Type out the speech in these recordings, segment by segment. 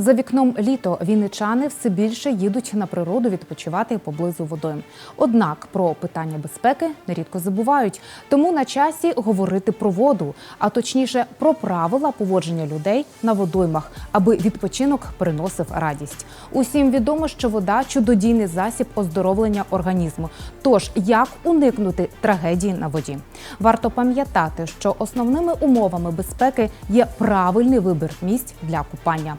За вікном літо вінничани все більше їдуть на природу відпочивати поблизу водойм. Однак про питання безпеки нерідко забувають. Тому на часі говорити про воду, а точніше про правила поводження людей на водоймах, аби відпочинок приносив радість. Усім відомо, що вода чудодійний засіб оздоровлення організму. Тож як уникнути трагедії на воді? Варто пам'ятати, що основними умовами безпеки є правильний вибір місць для купання,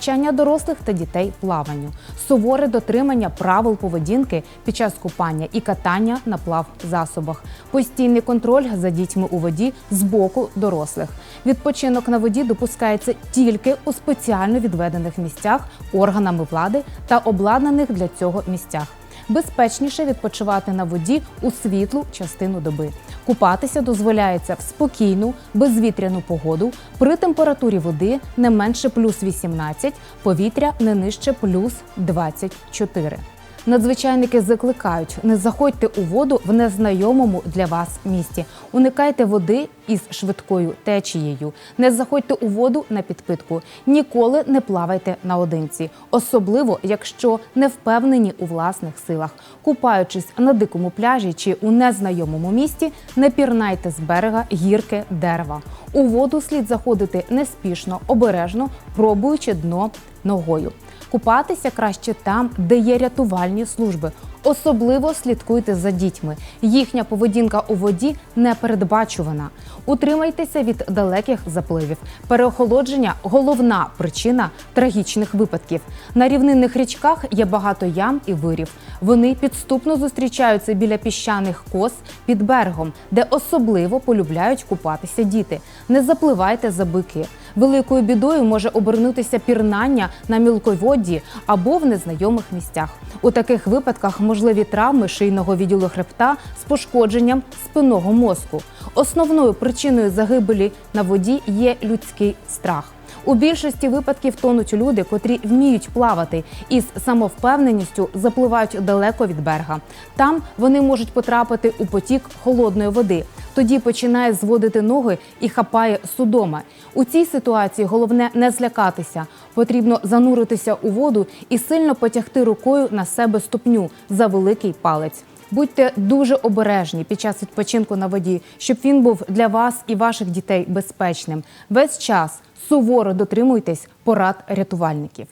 навчання дорослих та дітей плаванню, суворе дотримання правил поведінки під час купання і катання на плав засобах, постійний контроль за дітьми у воді з боку дорослих. Відпочинок на воді допускається тільки у спеціально відведених місцях органами влади та обладнаних для цього місцях. Безпечніше відпочивати на воді у світлу частину доби. Купатися дозволяється в спокійну, безвітряну погоду при температурі води не менше плюс 18, повітря не нижче плюс 24. Надзвичайники закликають: не заходьте у воду в незнайомому для вас місці. Уникайте води із швидкою течією. Не заходьте у воду на підпитку. Ніколи не плавайте наодинці, особливо якщо не впевнені у власних силах. Купаючись на дикому пляжі чи у незнайомому місті, не пірнайте з берега гірке дерева. У воду слід заходити неспішно, обережно, пробуючи дно ногою. Купатися краще там, де є рятувальні служби. Особливо слідкуйте за дітьми. Їхня поведінка у воді непередбачувана. Утримайтеся від далеких запливів. Переохолодження головна причина трагічних випадків. На рівнинних річках є багато ям і вирів. Вони підступно зустрічаються біля піщаних кос під берегом, де особливо полюбляють купатися діти. Не запливайте за бики. Великою бідою може обернутися пірнання на мілководді або в незнайомих місцях. У таких випадках можливі травми шийного відділу хребта з пошкодженням спинного мозку. Основною причиною загибелі на воді є людський страх. У більшості випадків тонуть люди, котрі вміють плавати і з самовпевненістю запливають далеко від берега. Там вони можуть потрапити у потік холодної води. Тоді починає зводити ноги і хапає судома. У цій ситуації головне не злякатися. Потрібно зануритися у воду і сильно потягти рукою на себе ступню за великий палець. Будьте дуже обережні під час відпочинку на воді, щоб він був для вас і ваших дітей безпечним. Весь час суворо дотримуйтесь порад рятувальників.